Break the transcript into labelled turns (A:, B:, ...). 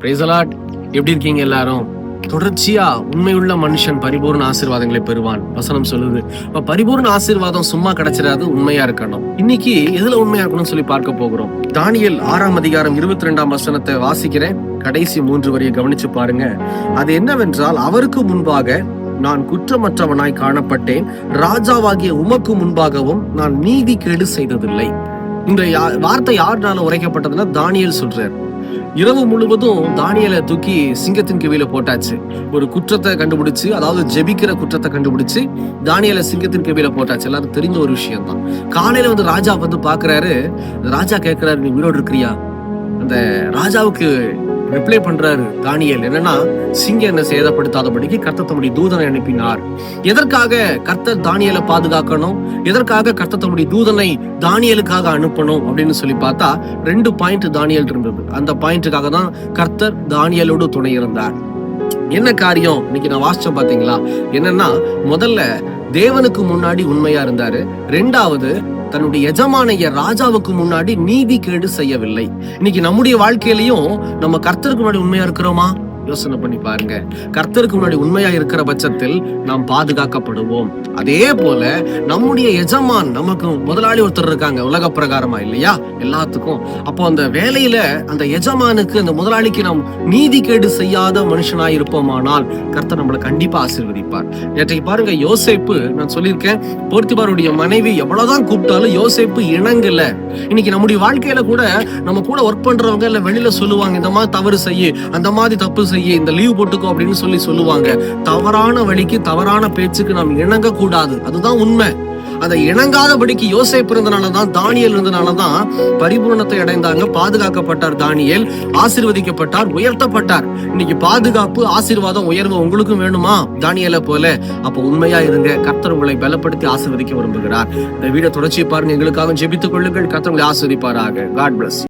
A: பிரேசலாட் எப்படி இருக்கீங்க எல்லாரும்? தொடர்ச்சியா உண்மையுள்ள மனுஷன் பரிபூர்ண ஆசீர்வாதங்களை பெறுவான். வசனம் சொல்லுது. இப்ப பரிபூர்ண ஆசீர்வாதம் சும்மா கிடைச்சிடாது உண்மையா இருக்கணும். இன்னைக்கு எதுல உண்மையா இருக்கணும்னு சொல்லி பார்க்க போகிறோம். தானியல் ஆறாம் அதிகாரம் இருபத்தி ரெண்டாம் வசனத்தை வாசிக்கிறேன். கடைசி மூன்று வரியை கவனிச்சு பாருங்க. அது என்னவென்றால் அவருக்கு முன்பாக நான் குற்றமற்றவனாய் காணப்பட்டேன். ராஜாவாகிய உமக்கு முன்பாகவும் நான் நீதி கேடு செய்ததில்லை. இந்த யா- வார்த்தை யாருனால உரைக்கப்பட்டதுன்னா தானியல் சொல்றார். இரவு முழுவதும் தானியலை தூக்கி சிங்கத்தின் கவியில போட்டாச்சு. ஒரு குற்றத்தை கண்டுபிடிச்சு அதாவது ஜெபிக்கிற குற்றத்தை கண்டுபிடிச்சு தானியலை சிங்கத்தின் கவியில போட்டாச்சு. எல்லாரும் தெரிஞ்ச ஒரு விஷயம் தான் காலையில வந்து ராஜா வந்து பாக்குறாரு ராஜா கேட்கிறாரு நீ உயிரோடு இருக்கிறியா? அந்த ராஜாவுக்கு ரிப்ளை பண்றாரு தானியல். என்னன்னா சிங்கம் என்ன சேதப்படுத்தாதபடிக்கு கர்த்தர் தம்முடைய தூதனை அனுப்பினார். எதற்காக கர்த்தர் தானியலை பாதுகாக்கணும்? எதற்காக கர்த்தர் தம்முடைய தூதனை தானியலுக்காக அனுப்பணும்? அப்படின்னு சொல்லி பார்த்தா ரெண்டு பாயிண்ட் தானியல் இருந்தது. அந்த பாயிண்ட்டுக்காக தான் கர்த்தர் தானியலோடு துணை இருந்தார். என்ன காரியம்? இன்னைக்கு நான் வாசிச்சேன் பாத்தீங்களா? என்னன்னா முதல்ல தேவனுக்கு முன்னாடி உண்மையா இருந்தாரு. ரெண்டாவது தன்னுடைய எஜமானைய ராஜாவுக்கு முன்னாடி நீதி கேடு செய்யவில்லை. இன்னைக்கு நம்முடைய வாழ்க்கையிலையும் நம்ம கர்த்தருக்கு முன்னாடி உண்மையா இருக்கிறோமா? யோசனை பண்ணி பாருங்க. கர்த்தருக்கு முன்னாடி உண்மையா இருக்கிற பட்சத்தில் நாம் பாதுகாக்கப்படுவோம். அதே போல நம்முடைய எஜமான் நமக்கு முதலாளி ஒருத்தர் இருக்காங்க உலக பிரகாரமா இல்லையா? எல்லாத்துக்கும். அப்போ அந்த வேலையில அந்த எஜமானுக்கு அந்த முதலாளிக்கு நாம் நீதி கேடு செய்யாத மனுஷனாய் இருப்போமானால் கர்த்தர் நம்மளை கண்டிப்பா ஆசீர்வதிப்பார். நேற்றைக்கு பாருங்க யோசேப்பு நான் சொல்லியிருக்கேன் போர்த்திபாருடைய மனைவி எவ்வளவுதான் கூப்பிட்டாலும் யோசேப்பு இணங்கல. இன்னைக்கு நம்முடைய வாழ்க்கையில கூட நம்ம கூட ஒர்க் பண்றவங்க இல்ல வெளியில சொல்லுவாங்க இந்த மாதிரி தவறு செய்ய அந்த மாதிரி தப்பு செய்ய. இந்த லீவ் போட்டுக்கோ அப்படின்னு சொல்லி சொல்லுவாங்க. தவறான வழிக்கு தவறான பேச்சுக்கு நாம் இணங்க கூடாது அதுதான் உண்மை. அதை இணங்காதபடிக்கு யோசிப்பிறந்தனால தான் தானியல் இருந்தனாலதான் பரிபூர்ணத்தை அடைந்தாங்க. பாதுகாக்கப்பட்டார் தானியல் ஆசிர்வதிக்கப்பட்டார் உயர்த்தப்பட்டார். இன்னைக்கு பாதுகாப்பு ஆசீர்வாதம் உயர்வு உங்களுக்கும் வேணுமா? தானியலை போல. அப்ப உண்மையா இருங்க. கர்த்தர் உங்களை பலப்படுத்தி ஆசீர்வதிக்க விரும்புகிறார். இந்த வீடியோ தொடர்ச்சி பாருங்க. எங்களுக்காக ஜெபித்துக் கொள்ளுங்கள். கர்த்தர் உங்களை ஆசீர்வதிப்பாராக. God plus